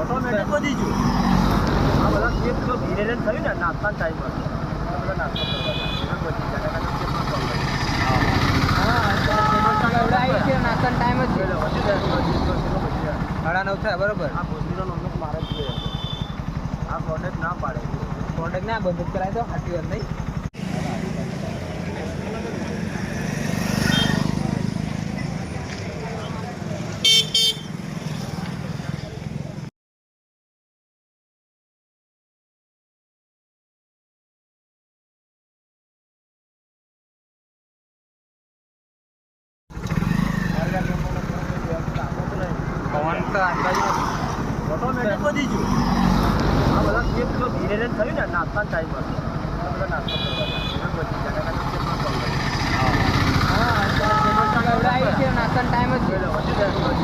Automatic વધી ગયું આ બધા કેક જો ધીરે ધીરે થયું ને બધા નાસ્તો ટાઈમ જાય, વધી જાય, સાડા નવ થાય બરોબર. આ ભોસડીનો નંબર મારે જ આ પ્રોડક્ટ ના પાડે. પ્રોડક્ટ ના બંધ કરાય તો? સાચી વાત નહીં? ઓટોમેટિક વધી ગયું. બધા ધીરે ધીરે થયું ને નાસ્તાના ટાઈમમાં બધા નાસ્તો કરવા